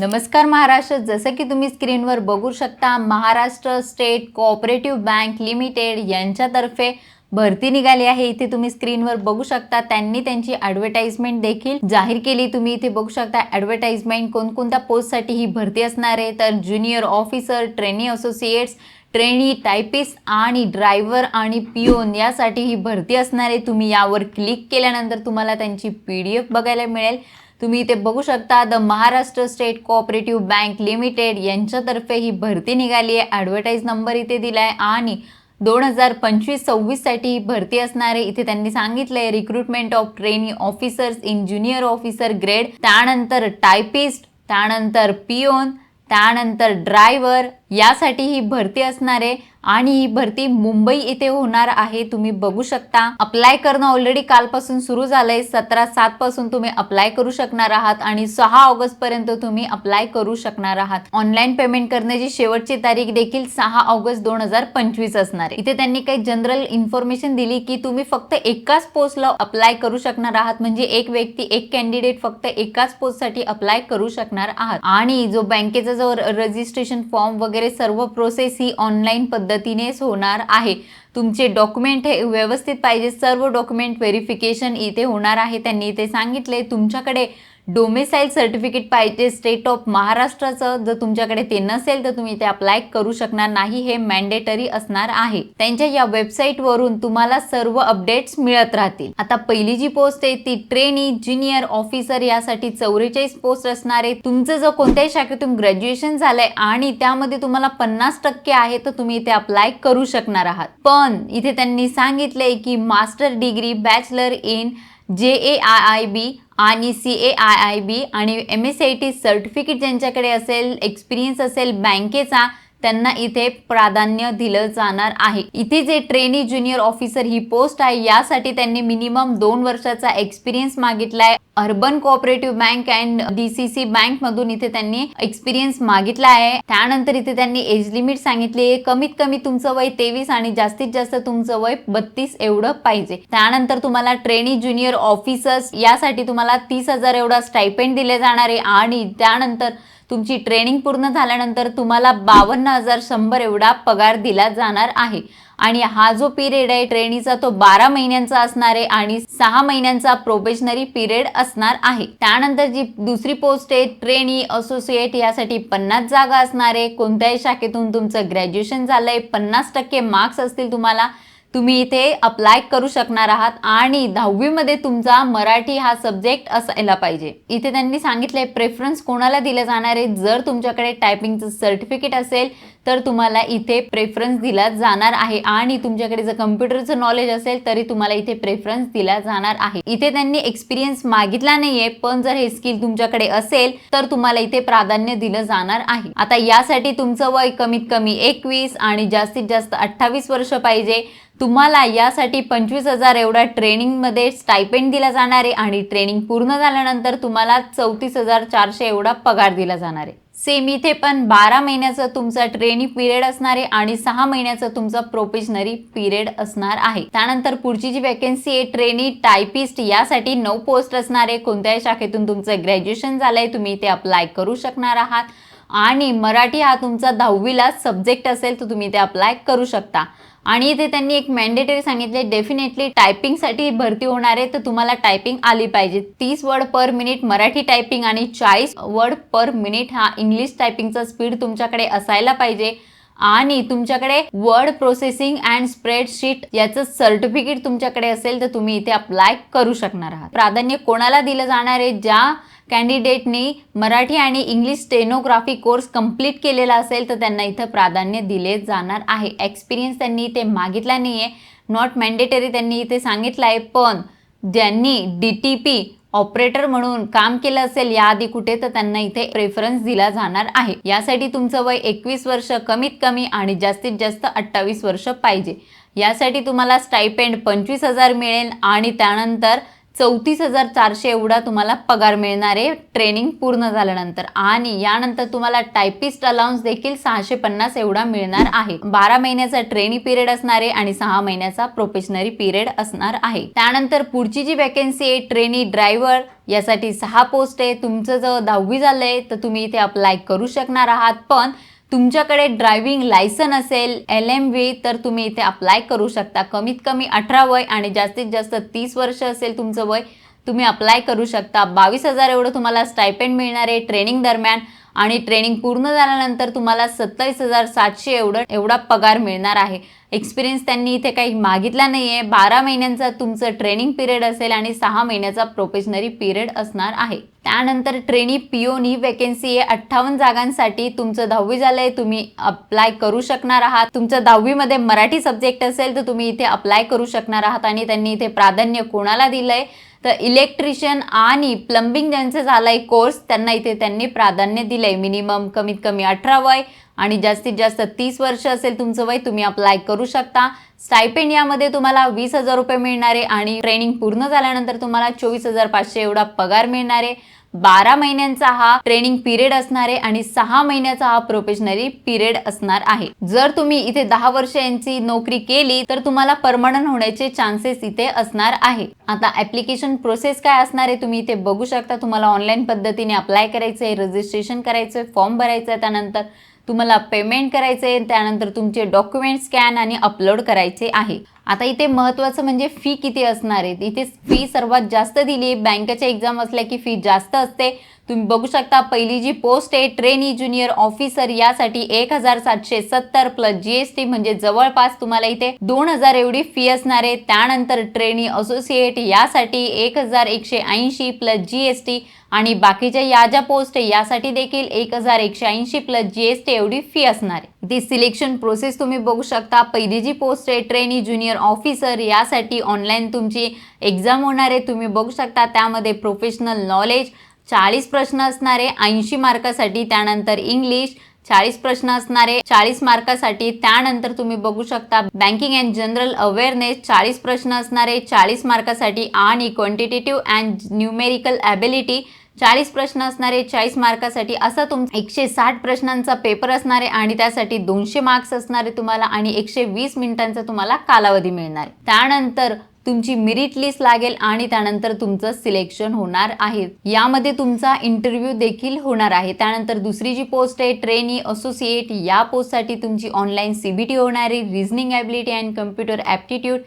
नमस्कार महाराष्ट्र. जसं की तुम्ही स्क्रीनवर बघू शकता Maharashtra state cooperative bank limited यांच्यातर्फे भरती निघाली आहे. इथे तुम्ही स्क्रीनवर बघू शकता त्यांनी त्यांची ॲडव्हर्टाइजमेंट देखील जाहीर केली. तुम्ही इथे बघू शकता ॲडव्हर्टाइजमेंट कोणकोणत्या पोस्टसाठी ही भरती असणार आहे. तर junior officer trainee associates trainee typist आणि ड्रायव्हर आणि पिओन यासाठी ही भरती असणार आहे. तुम्ही यावर क्लिक केल्यानंतर तुम्हाला त्यांची पी डी एफ बघायला मिळेल. तुम्ही इथे बघू शकता the Maharashtra state cooperative bank limited यांच्यातर्फे ही भरती निघाली आहे. ॲडव्हर्टाईज नंबर इथे दिला आहे आणि दोन हजार पंचवीस सव्वीससाठी ही भरती असणार आहे. इथे त्यांनी सांगितलं आहे recruitment of trainee officers in junior officer grade त्यानंतर टायपिस्ट त्यानंतर पिओन त्यानंतर ड्रायव्हर यासाठी ही भरती असणार आहे. आणि ही भरती मुंबई इथे होणार आहे. तुम्ही बघू शकता. अप्लाय करणं ऑलरेडी कालपासून सुरू झालंय. सतरा सात पासून तुम्ही अप्लाय करू शकणार आहात आणि सहा ऑगस्ट पर्यंत तुम्ही अप्लाय करू शकणार आहात. ऑनलाईन पेमेंट करण्याची शेवटची तारीख देखील सहा ऑगस्ट दोन हजार पंचवीस असणार इथे त्यांनी काही जनरल इन्फॉर्मेशन दिली की तुम्ही फक्त एकाच पोस्टला अप्लाय करू शकणार आहात. म्हणजे एक व्यक्ती एक कॅन्डिडेट फक्त एकाच पोस्टसाठी अप्लाय करू शकणार आहात. आणि जो बँकेचा जो रजिस्ट्रेशन फॉर्म वगैरे सर्व प्रोसेस ही ऑनलाईन पद्धतीनेच होणार आहे. तुमचे डॉक्युमेंट हे व्यवस्थित पाहिजे. सर्व डॉक्युमेंट व्हेरिफिकेशन इथे होणार आहे. त्यांनी इथे सांगितले तुमच्याकडे डोमेसाईल सर्टिफिकेट पाहिजे स्टेट ऑफ महाराष्ट्राचं जर तुमच्याकडे ते नसेल तर तुम्ही ते अप्लाय करू शकणार नाही हे मॅन्डेटरी असणार आहे. त्यांच्या या वेबसाईट वरून तुम्हाला सर्व अपडेट्स मिळत राहतील. आता पहिली जी पोस्ट आहे ती ट्रेनी ज्युनियर ऑफिसर यासाठी चौवेचाळीस पोस्ट असणार आहे. तुमचं जर कोणत्याही शाखेतून ग्रॅज्युएशन झालंय आणि त्यामध्ये तुम्हाला पन्नास टक्के आहे तर तुम्ही इथे अप्लाय करू शकणार आहात. पण इथे त्यांनी सांगितलंय की मास्टर डिग्री बॅचलर इन जे ए आय आय बी आणि C A I I B आणि M S I T certificate ज्यांच्याकडे असेल एक्सपिरियन्स असेल बँकेचा त्यांना इथे प्राधान्य दिलं जाणार आहे. इथे जे ट्रेनी ज्युनियर ऑफिसर ही पोस्ट आहे यासाठी त्यांनी मिनिमम दोन वर्षाचा experience मागितलाय. Urban cooperative bank and DCC bank मधून इथे त्यांनी एक्सपिरियन्स मागितला आहे. त्यानंतर इथे त्यांनी एज लिमिट सांगितली आहे. कमीत कमी तुमचं वय तेवीस आणि जास्तीत जास्त तुमचं वय बत्तीस एवढं पाहिजे. त्यानंतर तुम्हाला ट्रेनी ज्युनियर ऑफिसर्स यासाठी तुम्हाला तीस हजार एवढा स्टायपेंड दिले जाणार आहे. आणि त्यानंतर तुमची ट्रेनिंग पूर्ण झाल्यानंतर तुम्हाला बावन्न हजार शंभर एवढा पगार दिला जाणार आहे. आणि हा जो पिरियड आहे ट्रेनीचा तो बारा महिन्यांचा असणार आहे आणि सहा महिन्यांचा प्रोबेशनरी पिरियड असणार आहे. त्यानंतर जी दुसरी पोस्ट आहे ट्रेनी असोसिएट यासाठी पन्नास जागा असणार आहे. कोणत्याही शाखेतून तुमचं ग्रॅज्युएशन झालंय पन्नास टक्के मार्क्स असतील तुम्हाला. तुम्ही इथे अप्लाय करू शकणार आहात आणि दहावीमध्ये तुमचा मराठी हा सब्जेक्ट असायला पाहिजे. इथे त्यांनी सांगितलंय प्रेफरन्स कोणाला दिलं जाणार आहे? जर तुमच्याकडे टायपिंगचं सर्टिफिकेट असेल तर तुम्हाला इथे प्रेफरन्स दिला जाणार आहे. आणि तुमच्याकडे जर कम्प्युटरचं नॉलेज असेल तरी तुम्हाला इथे प्रेफरन्स दिला जाणार आहे. इथे त्यांनी एक्सपिरियन्स मागितला नाहीये पण जर हे स्किल तुमच्याकडे असेल तर तुम्हाला इथे प्राधान्य दिलं जाणार आहे. आता यासाठी तुमचं वय कमीत कमी एकवीस आणि जास्तीत जास्त अठ्ठावीस वर्ष पाहिजे. तुम्हाला यासाठी पंचवीस हजार एवढा ट्रेनिंगमध्ये स्टायपेंड दिला जाणार आहे आणि ट्रेनिंग पूर्ण झाल्यानंतर तुम्हाला चौतीस हजार चारशे एवढा पगार दिला जाणार आहे. सेम इथे पण बारा महिन्याचं तुमचा ट्रेनिंग पिरियड असणार आहे आणि सहा महिन्याचं तुमचा प्रोफेशनरी पिरियड असणार आहे. त्यानंतर पुढची जी वॅकन्सी आहे ट्रेनी टायपिस्ट यासाठी नऊ पोस्ट असणार आहे. कोणत्याही शाखेतून तुमचं ग्रॅज्युएशन झालंय तुम्ही ते अप्लाय करू शकणार आहात. आणि मराठी हा तुमचा दहावीला सब्जेक्ट असेल तर तुम्ही ते अप्लाय करू शकता. आणि इथे त्यांनी एक मॅन्डेटरी सांगितले डेफिनेटली टायपिंगसाठी भरती होणार आहे तर तुम्हाला टायपिंग आली पाहिजे. तीस word per minute Marathi typing आणि चाळीस वर्ड पर मिनिट हा इंग्लिश टायपिंगचा स्पीड तुमच्याकडे असायला पाहिजे. आणि तुमच्याकडे वर्ड प्रोसेसिंग अँड स्प्रेडशीट याचं सर्टिफिकेट तुमच्याकडे असेल तर तुम्ही इथे अप्लाय करू शकणार आहात. प्राधान्य कोणाला दिलं जाणार आहे? ज्या कॅन्डिडेटनी मराठी आणि इंग्लिश स्टेनोग्राफी कोर्स कंप्लीट केलेला असेल तर त्यांना इथं प्राधान्य दिले जाणार आहे. एक्सपिरियन्स त्यांनी इथे मागितला नाही आहे नॉट मॅन्डेटरी त्यांनी इथे सांगितलं आहे पण ज्यांनी डी टी पी ऑपरेटर म्हणून काम केलं असेल याआधी कुठे तर त्यांना इथे प्रेफरन्स दिला जाणार आहे. यासाठी तुमचं वय एकवीस वर्ष कमीत कमी आणि जास्तीत जास्त अठ्ठावीस वर्ष पाहिजे. यासाठी तुम्हाला स्टायपेंड पंचवीस हजार मिळेल आणि त्यानंतर चौतीस हजार चारशे एवढा तुम्हाला पगार मिळणार आहे. ट्रेनिंग पूर्ण झाल्यानंतर. आणि यानंतर तुम्हाला टायपिस्ट अलाउन्स देखील सहाशे पन्नास एवढा मिळणार आहे. बारा महिन्याचा ट्रेनी पिरियड असणार आहे आणि सहा महिन्याचा प्रोफेशनरी पिरियड असणार आहे. त्यानंतर पुढची जी वॅकन्सी आहे ट्रेनी ड्रायव्हर यासाठी सहा पोस्ट आहे. तुमचं जर दहावी झालंय तर तुम्ही इथे अप्लाय करू शकणार आहात. पण तुमच्याकडे ड्रायव्हिंग लायसन असेल एल एम व्ही तर तुम्ही इथे अप्लाय करू शकता. कमीत कमी अठरा वय आणि जास्तीत जास्त तीस वर्ष असेल तुमचं वय तुम्ही अप्लाय करू शकता. बावीस हजार एवढं तुम्हाला स्टायपेंड मिळणार आहे ट्रेनिंग दरम्यान आणि ट्रेनिंग पूर्ण झाल्यानंतर तुम्हाला सत्तावीस हजार सातशे एवढं एवढा पगार मिळणार आहे. एक्सपिरियन्स त्यांनी इथे काही मागितला नाही आहे बारा महिन्यांचा तुमचं ट्रेनिंग पिरियड असेल आणि सहा महिन्याचा प्रोफेशनरी पिरियड असणार आहे. त्यानंतर ट्रेनी पिओन वेकेन्सी आहे. अठ्ठावन्न जागांसाठी तुमचं दहावी झालंय. तुम्ही अप्लाय करू शकणार आहात. तुमचं दहावीमध्ये मराठी सब्जेक्ट असेल तर तुम्ही इथे अप्लाय करू शकणार आहात आणि त्यांनी इथे प्राधान्य कोणाला दिलंय? तर इलेक्ट्रिशियन आणि प्लंबिंग ज्यांचं झालाय कोर्स त्यांना इथे त्यांनी प्राधान्य दिलंय. मिनिमम कमीत कमी अठरा वय आणि जास्तीत जास्त तीस वर्ष असेल तुमचं वय तुम्ही अप्लाय करू शकता. स्टायपेंड यामध्ये तुम्हाला वीस हजार रुपये मिळणार आहे आणि ट्रेनिंग पूर्ण झाल्यानंतर तुम्हाला चोवीस हजार पाचशे एवढा पगार मिळणार. आहे बारा महिन्यांचा हा ट्रेनिंग पिरियड असणार आहे आणि सहा महिन्याचा हा प्रोफेशनरी पिरियड असणार आहे. जर तुम्ही इथे दहा वर्ष यांची नोकरी केली तर तुम्हाला परमनंट होण्याचे चान्सेस इथे असणार आहे. आता ऍप्लिकेशन प्रोसेस काय असणार आहे तुम्ही इथे बघू शकता. तुम्हाला ऑनलाईन पद्धतीने अप्लाय करायचंय रजिस्ट्रेशन करायचंय फॉर्म भरायचा आहे त्यानंतर. तुम्हाला पेमेंट करायचे आहे त्यानंतर तुमचे डॉक्युमेंट स्कॅन आणि अपलोड करायचे आहे. आता इथे महत्त्वाचं म्हणजे फी किती असणार आहे? इथे फी सर्वात जास्त दिली बँकेच्या एक्झाम असल्या की फी जास्त असते. तुम्ही बघू शकता पहिली जी पोस्ट आहे ट्रेनी ज्युनियर ऑफिसर यासाठी एक हजार सातशे सत्तर प्लस जीएसटी म्हणजे जवळपास तुम्हाला इथे दोन हजार एवढी फी असणार आहे. त्यानंतर ट्रेनी असोसिएट यासाठी एक हजार एकशे ऐंशी प्लस जीएसटी आणि बाकीच्या या ज्या पोस्ट आहे यासाठी देखील एक हजार एकशे ऐंशी प्लस जीएसटी एवढी फी असणार आहे. ती सिलेक्शन प्रोसेस तुम्ही बघू शकता. पहिली जी पोस्ट आहे ट्रेनी ज्युनियर ऑफिसर यासाठी ऑनलाईन तुमची एक्झाम होणार आहे. तुम्ही बघू शकता त्यामध्ये प्रोफेशनल नॉलेज चाळीस प्रश्न असणारे ऐंशी मार्कासाठी त्यानंतर इंग्लिश चाळीस प्रश्न असणारे चाळीस मार्कासाठी त्यानंतर तुम्ही बघू शकता बँकिंग अँड जनरल अवेअरनेस चाळीस प्रश्न असणारे चाळीस मार्कासाठी आणि क्वांटिटेटिव्ह अँड न्यूमेरिकल ॲबिलिटी चाळीस प्रश्न असणारे चाळीस मार्कासाठी असं तुम एकशे साठ प्रश्नांचा पेपर असणारे आणि त्यासाठी दोनशे मार्क्स असणारे तुम्हाला आणि एकशे वीस मिनिटांचा तुम्हाला कालावधी मिळणार. त्यानंतर तुमची मेरिट लिस्ट लागेल आणि त्यानंतर तुमचं सिलेक्शन होणार आहे. यामध्ये तुमचा इंटरव्ह्यू देखील होणार आहे. त्यानंतर दुसरी जी पोस्ट आहे ट्रेनी असोसिएट या पोस्टसाठी तुमची ऑनलाईन सीबीटी होणार आहे. Reasoning ability and computer aptitude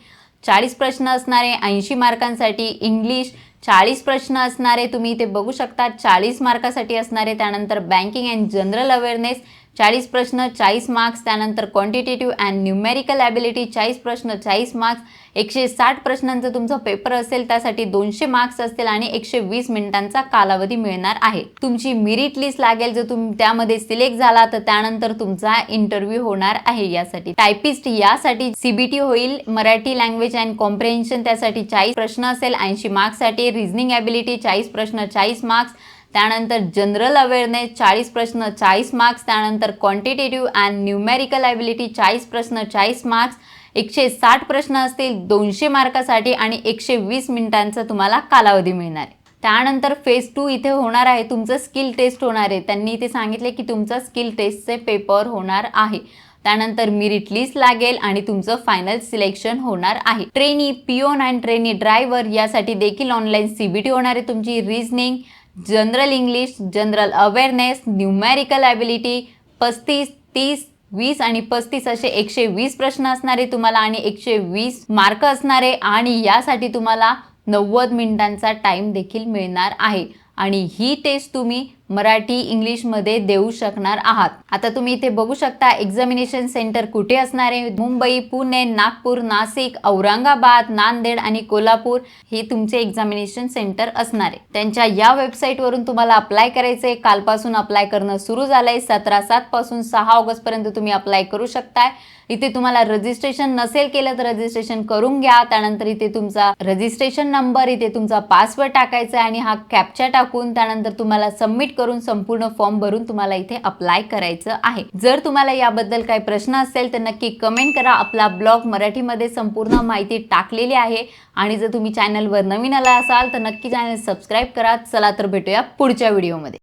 चाळीस प्रश्न असणारे ऐंशी मार्कांसाठी इंग्लिश चाळीस प्रश्न असणारे तुम्ही इथे बघू शकता चाळीस मार्कासाठी असणारे त्यानंतर बँकिंग अँड जनरल अवेअरनेस चाळीस प्रश्न चाळीस मार्क्स त्यानंतर क्वांटिटेटिव्ह अँड न्यूमेरिकल ॲबिलिटी चाळीस प्रश्न चाळीस मार्क्स एकशे साठ प्रश्नांचा तुमचा पेपर असेल त्यासाठी दोनशे मार्क्स असतील आणि एकशे वीस मिनिटांचा कालावधी मिळणार आहे. तुमची मिरिट लिस्ट लागेल जर तुम्ही त्यामध्ये सिलेक्ट झाला तर त्यानंतर तुमचा इंटरव्ह्यू होणार आहे यासाठी. टायपिस्ट यासाठी सीबीटी होईल मराठी लँग्वेज अँड कॉम्प्रिहेन्शन त्यासाठी चाळीस प्रश्न असेल ऐंशी मार्क्ससाठी रिझनिंग ॲबिलिटी चाळीस प्रश्न चाळीस मार्क्स त्यानंतर जनरल अवेअरनेस चाळीस प्रश्न चाळीस मार्क्स त्यानंतर क्वांटिटेटिव्ह अँड न्यूमेरिकल ॲबिलिटी चाळीस प्रश्न चाळीस मार्क्स एकशे साठ प्रश्न असतील दोनशे मार्कासाठी आणि एकशे वीस मिनिटांचा तुम्हाला कालावधी मिळणार आहे. त्यानंतर फेज टू इथे होणार आहे तुमचं स्किल टेस्ट होणार आहे. त्यांनी इथे सांगितले की तुमचा स्किल टेस्टचे पेपर होणार आहे. त्यानंतर मिरिट लिस्ट लागेल आणि तुमचं फायनल सिलेक्शन होणार आहे. Trainee peon and trainee driver यासाठी देखील ऑनलाईन सीबीटी होणार आहे तुमची reasoning general English general awareness numerical ability पस्तीस तीस वीस आणि पस्तीस असे एकशे वीस प्रश्न असणारे तुम्हाला आणि एकशे वीस मार्क असणारे आणि यासाठी तुम्हाला नव्वद मिनिटांचा टाईम देखील मिळणार आहे. आणि ही टेस्ट तुम्ही मराठी इंग्लिशमध्ये देऊ शकणार आहात. आता तुम्ही इथे बघू शकता एक्झामिनेशन सेंटर कुठे असणार आहे? मुंबई पुणे नागपूर नाशिक औरंगाबाद नांदेड आणि कोल्हापूर हे तुमचे एक्झामिनेशन सेंटर असणार आहे. त्यांच्या या वेबसाईटवरून तुम्हाला अप्लाय करायचे कालपासून अप्लाय करणं सुरू झालंय. सतरा सात पासून सहा ऑगस्ट पर्यंत तुम्ही अप्लाय करू शकताय. इथे तुम्हाला रजिस्ट्रेशन नसेल केलं तर रजिस्ट्रेशन करून घ्या. त्यानंतर इथे तुमचा रजिस्ट्रेशन नंबर इथे तुमचा पासवर्ड टाकायचा आहे आणि हा कॅप्चा टाकून त्यानंतर तुम्हाला सबमिट सबमिट करून संपूर्ण फॉर्म भरून तुम्हाला इथे अप्लाय करायचं आहे. जर तुम्हाला याबद्दल काही प्रश्न असेल तर नक्की कमेंट करा. आपला ब्लॉग मराठीमध्ये संपूर्ण माहिती टाकलेली आहे. आणि जर तुम्ही चॅनलवर नवीन आला असाल तर नक्की चॅनल सबस्क्राईब करा. चला तर भेटूया पुढच्या व्हिडिओमध्ये